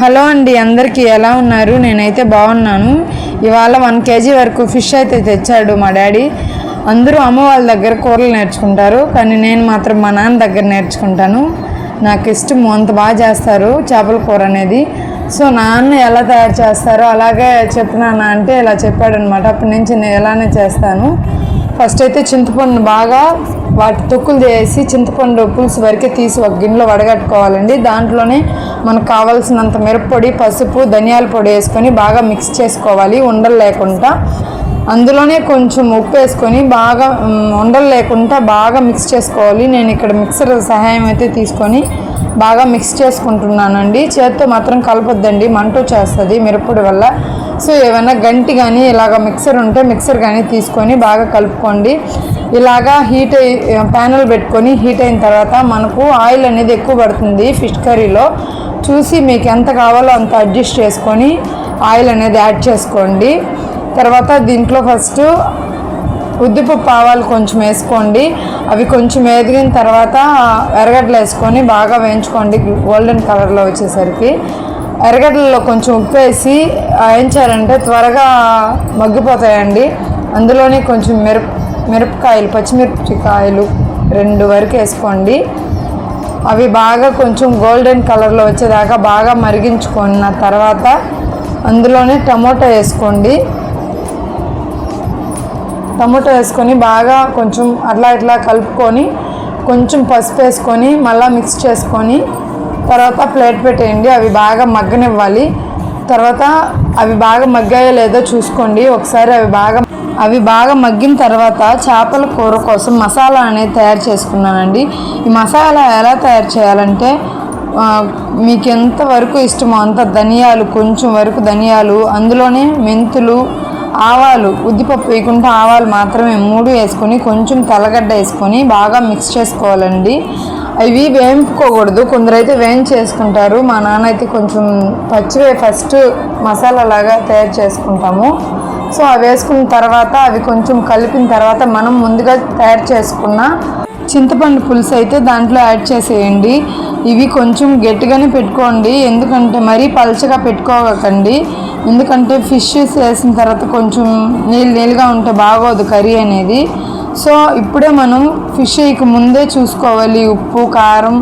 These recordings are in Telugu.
హలో అండి అందరికీ ఎలా ఉన్నారు? నేనైతే బాగున్నాను. ఇవాళ వన్ కేజీ వరకు ఫిష్ అయితే తెచ్చాడు మా డాడీ. అందరూ అమ్మ వాళ్ళ దగ్గర కూరలు నేర్చుకుంటారు కానీ నేను మాత్రం మా నాన్న దగ్గర నేర్చుకుంటాను. నాకు ఇష్టం అంత బాగా చేస్తారు చేపల కూర అనేది. సో నాన్న ఎలా తయారు చేస్తారో అలాగే చెప్పినానా అంటే ఇలా చెప్పాడనమాట అప్పటి నుంచి నేను ఎలానే చేస్తాను. ఫస్ట్ అయితే చింతపండు బాగా వాటి తొక్కులు చేసి చింతపండు పులుసు వరకే తీసి ఒక గిన్నెలో వడగట్టుకోవాలండి. దాంట్లోనే మనకు కావాల్సినంత మిరప్పొడి పసుపు ధనియాల పొడి వేసుకొని బాగా మిక్స్ చేసుకోవాలి ఉండలు లేకుండా. అందులోనే కొంచెం ఉప్పు వేసుకొని బాగా ఉండలు లేకుండా బాగా మిక్స్ చేసుకోవాలి. నేను ఇక్కడ మిక్సర్ సహాయం అయితే తీసుకొని బాగా మిక్స్ చేసుకుంటున్నానండి. చేత్తో మాత్రం కలపొద్దండి మంట చేస్తుంది మిరప్పొడి వల్ల. సో ఏమైనా గంటి కానీ ఇలాగ మిక్సర్ ఉంటే మిక్సర్ కానీ తీసుకొని బాగా కలుపుకోండి. ఇలాగా హీట్ ప్యానెల్ ప్యానల్ పెట్టుకొని హీట్ అయిన తర్వాత మనకు ఆయిల్ అనేది ఎక్కువ పడుతుంది ఫిష్ కర్రీలో. చూసి మీకు ఎంత కావాలో అంత అడ్జస్ట్ చేసుకొని ఆయిల్ అనేది యాడ్ చేసుకోండి. తర్వాత దీంట్లో ఫస్ట్ ఉద్దిపప్పు ఆవాలు కొంచెం వేసుకోండి. అవి కొంచెం ఎదిగిన తర్వాత ఎర్రగడ్డలు వేసుకొని బాగా వేయించుకోండి గోల్డెన్ కలర్లో వచ్చేసరికి. ఎర్రగడ్డల్లో కొంచెం ఉప్పు వేసి వేయించారంటే త్వరగా మగ్గిపోతాయండి. అందులోనే కొంచెం మిరప మిరపకాయలు పచ్చిమిరపకాయలు రెండు వరకు వేసుకోండి. అవి బాగా కొంచెం గోల్డెన్ కలర్లో వచ్చేదాకా బాగా మరిగించుకున్న తర్వాత అందులోనే టమోటా వేసుకోండి. టమోటా వేసుకొని బాగా కొంచెం అట్లా ఇట్లా కలుపుకొని కొంచెం పసుపు వేసుకొని మళ్ళీ మిక్స్ చేసుకొని తర్వాత ప్లేట్ పెట్టేయండి. అవి బాగా మగ్గనివ్వాలి. తర్వాత అవి బాగా మగ్గాయో లేదో చూసుకోండి. ఒకసారి అవి బాగా అవి బాగా మగ్గిన తర్వాత చేపల కూర కోసం మసాలా అనేది తయారు చేసుకున్నానండి. ఈ మసాలా ఎలా తయారు చేయాలంటే మీకు ఎంత వరకు ఇష్టమో అంత ధనియాలు కొంచెం వరకు ధనియాలు అందులోనే మెంతులు ఆవాలు ఉద్దిపప్పు వేయకుండా ఆవాలు మాత్రమే మూడు వేసుకొని కొంచెం తెల్లగడ్డ వేసుకొని బాగా మిక్స్ చేసుకోవాలండి. అవి వేయింపుకోకూడదు. కొందరైతే వేయించి చేసుకుంటారు మా నాన్న అయితే కొంచెం పచ్చివే ఫస్ట్ మసాలా లాగా తయారు చేసుకుంటాము. సో అవి వేసుకున్న తర్వాత అవి కొంచెం కలిపిన తర్వాత మనం ముందుగా తయారు చేసుకున్న చింతపండు పులుసు అయితే దాంట్లో యాడ్ చేసేయండి. ఇవి కొంచెం గట్టిగానే పెట్టుకోండి. ఎందుకంటే మరీ పలచగా పెట్టుకోకండి. ఎందుకంటే ఫిష్ వేసిన తర్వాత కొంచెం నీళ్ళు నీళ్ళుగా ఉంటే బాగోదు కర్రీ అనేది. సో ఇప్పుడే మనం ఫిష్ ఇక ముందే చూసుకోవాలి. ఉప్పు కారం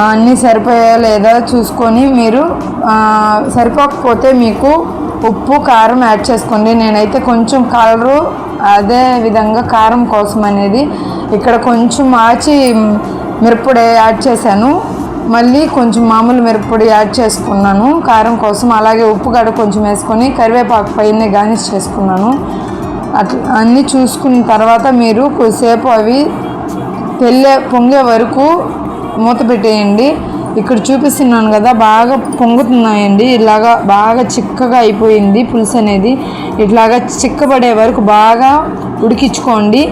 అన్నీ సరిపోయా లేదా చూసుకొని మీరు సరిపోకపోతే మీకు ఉప్పు కారం యాడ్ చేసుకోండి. నేనైతే కొంచెం కలరు అదే విధంగా కారం కోసం అనేది ఇక్కడ కొంచెం ఆచి మిరప్పొడి యాడ్ చేశాను. మళ్ళీ కొంచెం మామూలు మిరప్పొడి యాడ్ చేసుకున్నాను. కారం కోసం అలాగే ఉప్పు గడ కొంచెం వేసుకొని కరివేపాకు పైన గార్నిష్ చేసుకున్నాను. అట్లా అన్నీ చూసుకున్న తర్వాత మీరు కొద్దిసేపు అవి తెల్లే పొంగే వరకు మూత పెట్టేయండి. ఇక్కడ చూపిస్తున్నాను కదా బాగా పొంగుతున్నాయండి. ఇలాగా బాగా చిక్కగా అయిపోయింది పులుసు అనేది. ఇట్లాగా చిక్కబడే వరకు బాగా ఉడికించుకోండి.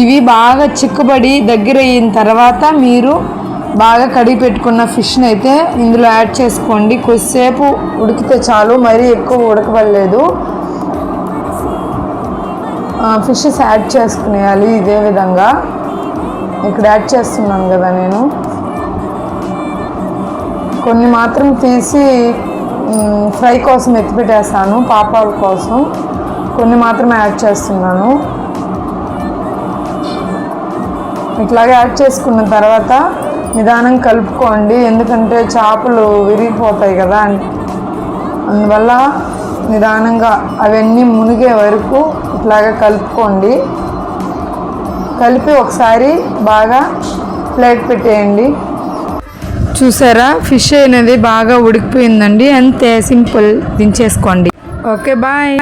ఇవి బాగా చిక్కబడి దగ్గర అయిన తర్వాత మీరు బాగా కడిగి పెట్టుకున్న ఫిష్ని అయితే ఇందులో యాడ్ చేసుకోండి. కొద్దిసేపు ఉడికితే చాలు మరీ ఎక్కువ ఉడకబడలేదు. ఫిషెస్ యాడ్ చేసుకునేయాలి ఇదే విధంగా. ఇక్కడ యాడ్ చేస్తున్నాను కదా నేను. కొన్ని మాత్రం తీసి ఫ్రై కోసం ఎత్తిపెట్టేస్తాను పాపాల కోసం. కొన్ని మాత్రమే యాడ్ చేస్తున్నాను. ఇట్లాగే యాడ్ చేసుకున్న తర్వాత నిదానం కలుపుకోండి. ఎందుకంటే చేపలు విరిగిపోతాయి కదా. అందువల్ల నిదానంగా అవన్నీ మునిగే వరకు ఇట్లాగా కలుపుకోండి. కలిపి ఒకసారి బాగా ప్లేట్ పెట్టేయండి. చూసారా? ఫిష్ అనేది బాగా ఉడికిపోయిందండి. అంతే సింపుల్ దించేసుకోండి. Okay bye.